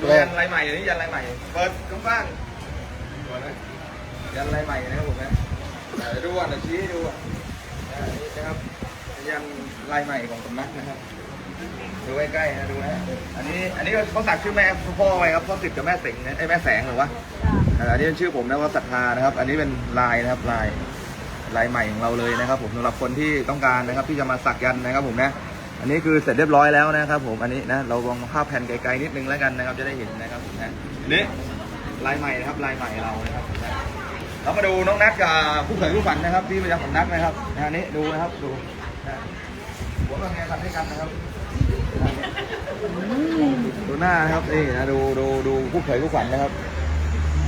ดูยันลายใหม่อันนี้ยันลายใหม่ เปิดกว้างๆดูนะยันลายใหม่นะครับผมนะเดี๋ยวดูอะเดี๋ยวชี้ให้ดูอะอันนี้นะครับยันลายใหม่ของสำนักนะครับ ดูใกล้ๆนะดูนะอันนี้อันนี้เขาสักชื่อแม่พ่อไว้ครับพ่อสิทธิ์กับแม่เสงนะไอ้ยแม่แสงหรือวะเอออันนี้เป็นชื่อผมนะว่าศรัทธานะครับ อันนี้เป็นลายนะครับลายลายใหม่ของเราเลยนะครับ ผมสำหรับคนที่ต้องการนะครับ ที่จะมาสักยันต์นะครับ ผมนะ อันนี้คือเสร็จเรียบร้อยแล้วนะครับผมอันนี้นะเราลองภาพแผ่นไกลๆนิดนึงแล้วกันนะครับจะได้เห็นนะครับผมนะอันนี้ลายใหม่นะครับลายใหม่เรานะครับเรามาดูน้องนัทกับผู้เผยผู้ฝันนะครับที่ประจำสำนักนะครับนะอันนี้ดูนะครับดูหัวกับแงทำด้วยกันนะครับดูหน้านะครับนี่นะดูดูดูผู้เผยผู้ฝันนะครับ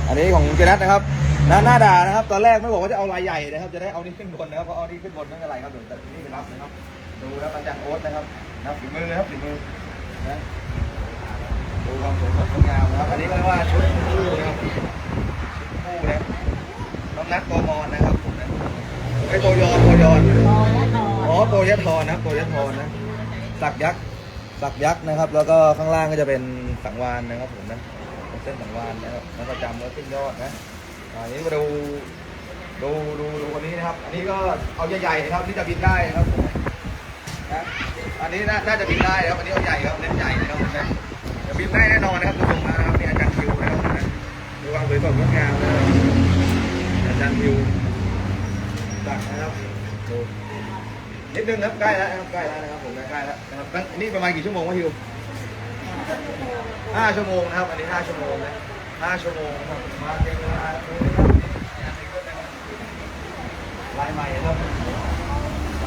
อันนี้ของเจนัทนะครับหน้าหน้าด่านะครับ ตอนแรกไม่บอกว่าจะเอาลายใหญ่นะครับ จะได้เอานี่ขึ้นบนนะครับเพราะเอานี่ขึ้นบนไม่เป็นไรครับเดี๋ยวแต่นี่ไปรับนะครับ ดูแล้วอาจารย์โอ๊ตนะครับนะฝีมือนะครับฝีมือนะดูความสวยสดงดงามนะครับอันนี้ก็เรียกว่าชุดคู่นะครับชุดคู่นะน้องนัทโกมอนนะครับผมนะไอ้โกยอนโกยอนอ๋อโกยะทอนนะครับโกยะทอนนะสักยักษ์สักยักษ์นะครับ แล้วก็ข้างล่างก็จะเป็นสังวานนะครับผมนะเส้นสังวานนะครับแล้วก็จำแล้วขึ้นยอดนะอันนี้มาดูดูดูดูคนนี้นะครับ อันนี้ก็เอาใหญ่ๆนะครับที่จะบินได้นะครับ นะอันนี้น่าจะบินได้ครับอันนี้เอาใหญ่ครับเน้นใหญ่นะครับผมนะจะบินได้แน่นอนนะครับดูตรงมานะครับนี่อาจารย์คิวนะครับนะดูวามสวยสดงดงามนะครับอาจารย์คิวสักนะครับดูนิดนึงครับใกล้แล้วนะครับใกล้แล้วนะครับผมใกล้แล้วนะครับนี่ประมาณกี่ชั่วโมงวะฮิวห้าชั่วโมงนะครับอันนี้ห้าชั่วโมงนะห้าชั่วโมงนะครับมาเต็มเวลาดูนะครับลายใหม่ครับ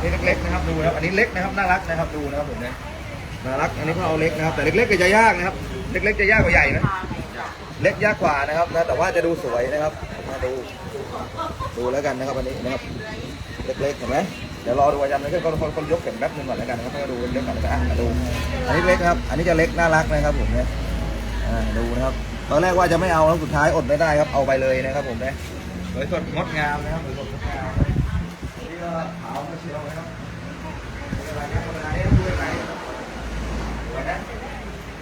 นี่เล็กๆนะครับดูนะครับอันนี้เล็กนะครับน่ารักนะครับดูนะครับผมเนี่ยน่ารักอันนี้ก็เอาเล็กนะครับ แต่เล็กๆก็จะยากนะครับ เล็กๆจะยากกว่าใหญ่นะเล็กยากกว่านะครับนะแต่ว่าจะดูสวยนะครับมาดูดูแล้วกันนะครับอันนี้นะครับเล็กๆเห็นไหมเดี๋ยวรอดูอาจารย์เลยก็คนคนยกเข็มแป๊บนึงก่อนแล้วกันนะครับให้ดูเล็กก่อนแล้วกันอะมาดูอันนี้เล็กนะครับ อันนี้จะเล็กน่ารักนะครับผมเนี่ยอ่าดูนะครับตอนแรกว่าจะไม่เอาแล้วสุดท้ายอดไม่ได้ครับเอาไปเลยนะครับผมเนี่ยสวยสดงดงามนะครับสวยสดงดงาม ก็ขาวมาเชียวนะครับอะไรนะธรรมดาเนี่ยดูยังไงสวยนะ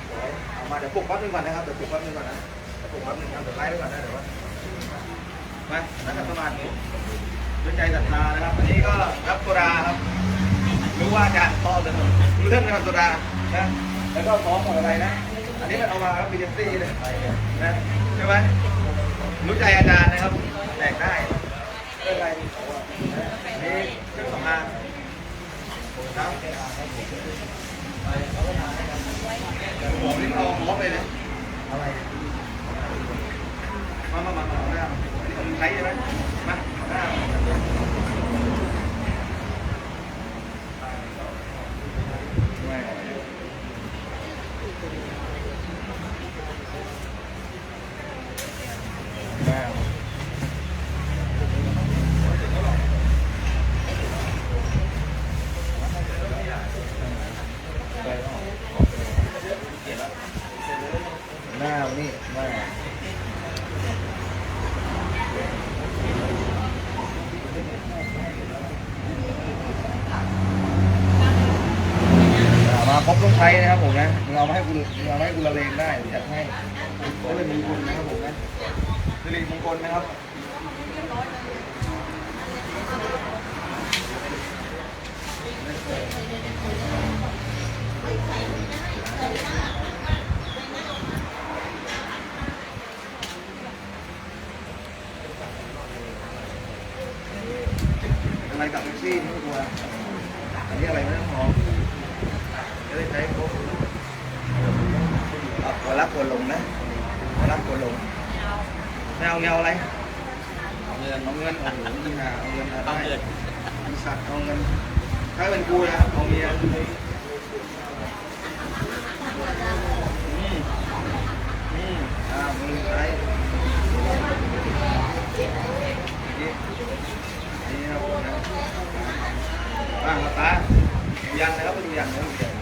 สวยเอามาเดี๋ยวปลุกแป๊บนึงก่อนนะครับเดี๋ยวปลุกแป๊บนึงก่อนนะเดี๋ยวปลุกแป๊บนึงครับเดี๋ยวไล่ไว้ก่อนนะเดี๋ยวว่ามาแล้วกันประมาณนี้ด้วยใจศรัทธานะครับ อันนี้ก็รับโซดาครับรู้ว่าอาจารย์ชอเลยรู้เรื่องนะครับโซดานะแล้วก็พร้อมกับอะไรนะ อันนี้มันเอามาครับบีเจซี่เลยนะใช่ไหมรู้ใจอาจารย์นะครับแตกได้ไม่เป็นไร นี่เครื่องสำอางครับผมนี่เอาพร้อมเลยอะไรมามามามาเอาหน้าอันนี้ผมใช้ใช่ไหมมาเอาหน้าไม่เอาไปเอาหน้านี่ไม่เอา อ่ามา ครบต้องใช้นะครับผมนะมึงเอามาให้กูมึงเอามาให้กูละเลงได้อยากให้ได้เป็นมงคลนะครับผมนะสิริมงคลนะครับอะไรกับแท็กซี่ไม่กลัวอันนี้อะไรไม่ต้องมอง จะได้ใช้ครบเอาขอรับคนลงนะขอรับคนลงไม่เอาเงาอะไรเอาเงินเอาเงินโอ้โหนี่ฮะเอาเงินเอาเงินสัตว์เอาเงินถ้าเป็นกูนะเอาเมียอืมอืมอ่ามือซ้ายนี่นี่ครับผมนะบ้างมาตาดูยันนะครับไปดูยันนะครับดูยัน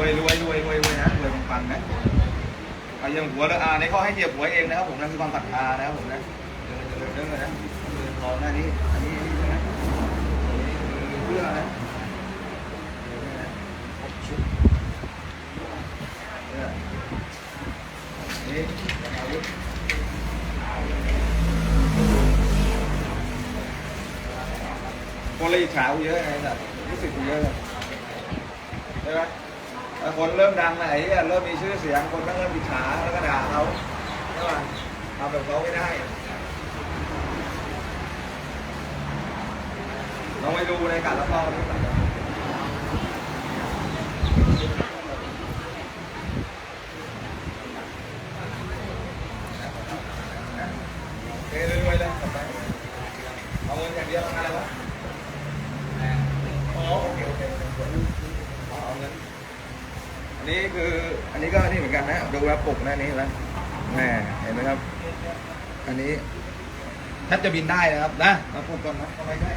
วยรวยรวยรวยรวยนะรวยปังๆนะเอาอย่าง หัวแล้วอ่าในเขาให้เหยียบหัวเองนะครับผมนั่นคือความศรัทธานะครับผมนะเดินเดินเดินเลยนะเดินทองหน้านี้อันนี้อันนี้นะอันนี้คือเพื่อนะเดินะครบชุดเพื่อนี่อาวุธคนเลยอิจฉากูเยอะไงสัตว์รู้สึกเยอะเลยใช่ไหมคนเริ่มดังไหนอะเริ่มมีชื่อเสียงคนก็เริ่มอิจฉาใช่ป่ะทำแบบเขาไม่ได้ ลองไป ดูในการรับรองดูก่อนโอเครวยๆเลยเอาเงินอย่างเดียวทำงอะไรวะอ๋อโอเคโอเคเอาเอาเงินอันนี้คืออันนี้ก็นี่เหมือนกันนะดูว่าปกหน้านี้แล้วแหมเห็นไหมครับ อันนี้แทบจะบินได้นะครับนะมาพูดก่อนนะทำไมได้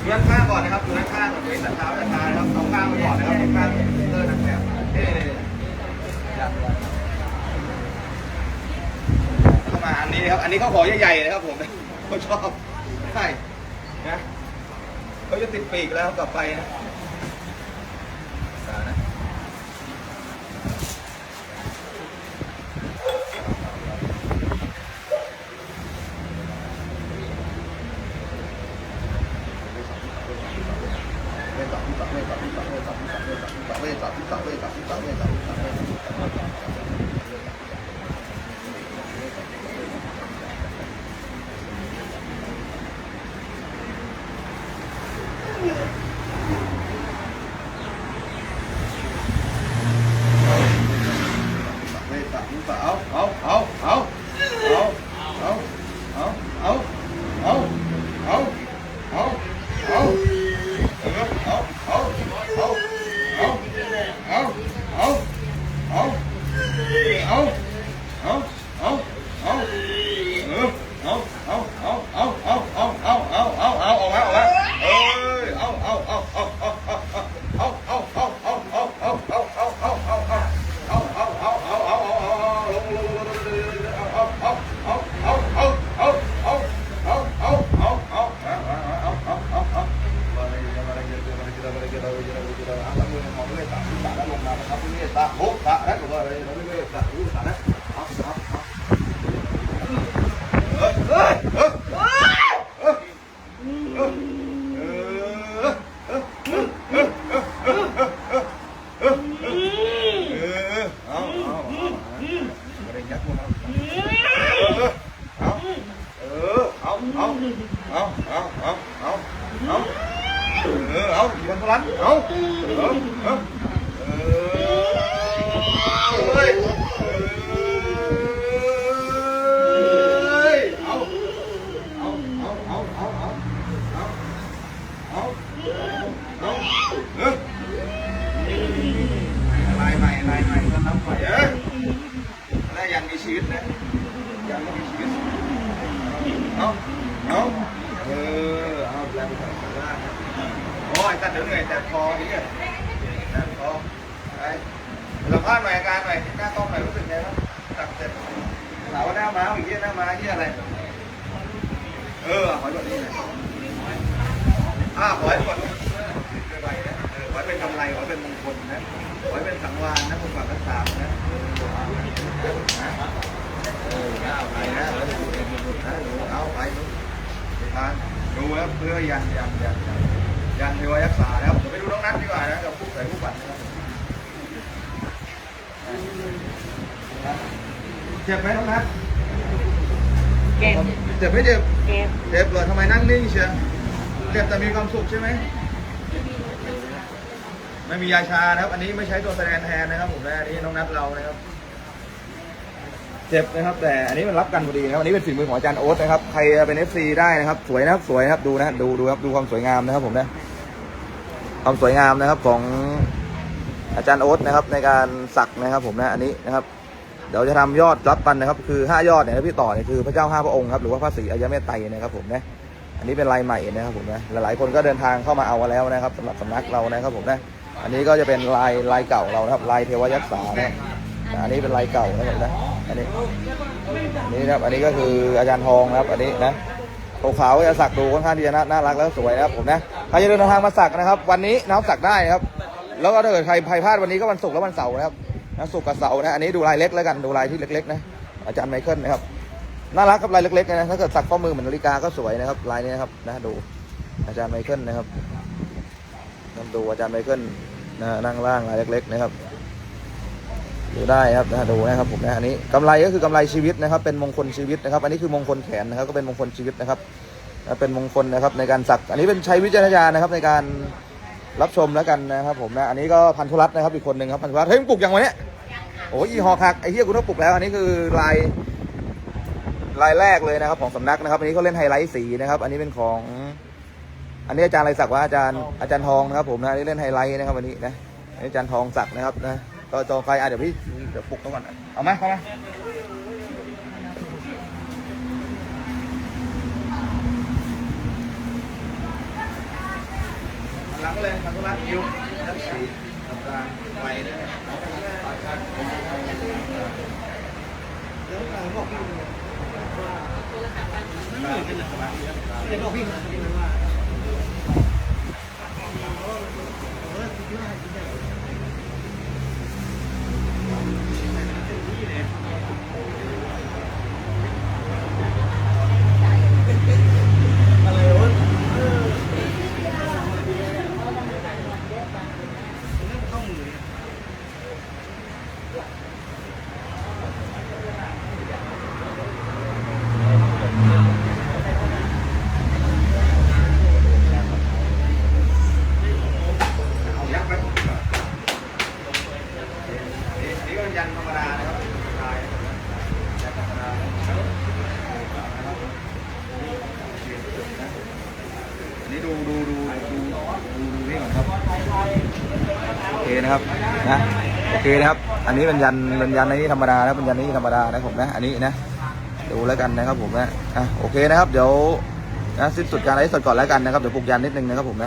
ดูด้านข้างก่อนนะครับดูด้านข้างก่อนดูด้านเท้าด้านท้านะครับสองข้างไปก่อนนะครับสองข้างเตอร์นักแบบเท่เลยเข้ามาอันนี้นะครับ อันนี้เขาขอใหญ่ๆนะครับผมเขาชอบใช่นะเขาจะติดปีกแล้วกลับไปนะ 位找你找位置你找位置你找位你找 สัมภาษณ์หน่อยอาการหน่อยหน้ากล้องหน่อยรู้สึกไงครับตัดเสร็จถามว่าหน้าม้าอีกเยี่ยหน้าม้าเยี่ยอะไร เออขอให้หมดนี่เลยอ่าขอให้หมดไปนะเออขอให้เป็นกำไรขอให้เป็นมงคลนะขอให้เป็นสังวานนะคุณฝากรักษานะเออนะเอาไปนะเออดูนะดูเอาไปดูไปทานดูแล้วเพื่อยันยันยันยันยันเทวยักษานะครับเดี๋ยวไปดูน้องนัทดีกว่านะกับผู้ใส่ผู้บัตรนะครับ เจ็บไหมน้องนัทเก็บเจ็บไหมเจ็บ เก็บเจ็บเหรอทำไมนั่งนิ่งเชียวเจ็บแต่มีความสุขใช่ไหม ไม่มียาชานะครับ อันนี้ไม่ใช้ตัวแสดงแทนนะครับผมนะอันนี้น้องนัทเรานะครับ เจ็บนะครับ แต่อันนี้มันรับกันพอดีนะครับ อันนี้เป็นฝีมือของอาจารย์โอ๊ตนะครับ ใครเป็นเอฟซีได้นะครับ สวยนะครับ สวยนะครับ ดูนะ ดูดูครับ ดูความสวยงามนะครับผมนะ ความสวยงามนะครับของ อาจารย์โอ๊ตนะครับในการสักนะครับผมนะอันนี้นะครับ เดี๋ยวจะทำยอดรับปันนะครับ คือห้ายอดเนี่ยที่พี่ต่อเนี่ยคือพระเจ้าห้าพระองค์ครับหรือว่าพระศรีอริยเมตไตรนะครับผมนะอันนี้เป็นลายใหม่นะครับผมนะหลายๆคนก็เดินทางเข้ามาเอากันแล้วนะครับสำหรับสำนักเรานะครับผมนะอันนี้ก็จะเป็นลายลายเก่าเรานะครับลายเทวยักษ์สานะอันนี้เป็นลายเก่านะครับนะอันนี้อันนี้นะครับอันนี้ก็คืออาจารย์ทองนะครับ อันนี้นะขาวๆจะสักดูค่อนข้างที่จะน่าน่ารักแล้วสวยนะครับผมนะใครจะเดินทางมาสักนะครับ วันนี้นะครับสักได้นะครับ แล้วก็ถ้าเกิดใครใครพลาดวันนี้ก็วันศุกร์และวันเสาร์นะครับนะศุกร์กับเสาร์นะอันนี้ดูลายเล็กแล้วกันดูลายที่เล็กๆนะอาจารย์ไมเคิลนะครับน่ารักครับลายเล็กๆนะถ้าเกิดสักข้อมือเหมือนนาฬิกาก็สวยนะครับลายนี้นะครับนะดูอาจารย์ไมเคิลนะครับนำดูอาจารย์ไมเคิลนะนั่งล่างลายเล็ก ๆ นะครับดูได้ครับนะดูนะครับผมนะอันนี้กำไรก็คือกำไรชีวิตนะครับ เป็นมงคลชีวิตนะครับ อันนี้คือมงคลแขนนะครับก็เป็นมงคลชีวิตนะครับเป็นมงคลนะครับในการสัก อันนี้เป็นใช้วิจารณญาณนะครับในการ รับชมแล้วกันนะครับผมนะ อันนี้ก็พันธุรัตน์นะครับอีกคนหนึ่งครับพันธุรัตน์เฮ้ยมึงปลุกยังวะเนี่ยโอ้ยอีหอคักไอ้เหี้ยกูต้องปลุกแล้ว อันนี้คือลายรายแรกเลยนะครับของสำนักนะครับ อันนี้เขาเล่นไฮไลท์สีนะครับ อันนี้เป็นของ อันนี้อาจารย์อะไรศักดิ์ว่าอาจารย์อาจารย์ทองนะครับ ผมนะอันนี้เล่นไฮไลท์นะครับวันนี้นะอันนี้อาจารย์ทองศักดิ์นะครับนะก็จองใครอะเดี๋ยวพี่เดี๋ยวปลุกเขาก่อนเอามาเข้ามา หลังเลยพันธุรัตน์ยุคนักสีทำการไฟนะเอายักษ์ไปนี่นี่ก็เป็นยัน ธรรมดานะครับลายยันธรรมดาอันนี้ดูดูดูดูดูดูนี่ก่อนครับโอเคนะครับนะโอเคนะครับ อันนี้เป็นยันเป็นยันในนี้ธรรมดานะเป็นยันนนี้ธรรมดานะผมนะ อันนี้นะดูแล้วกันนะครับผมนะอะโอเคนะครับ เดี๋ยวนะสิ้นสุดการไลฟ์สดก่อนแล้วกันนะครับเดี๋ยวปลุกยันนิดนึงนะครับผมนะ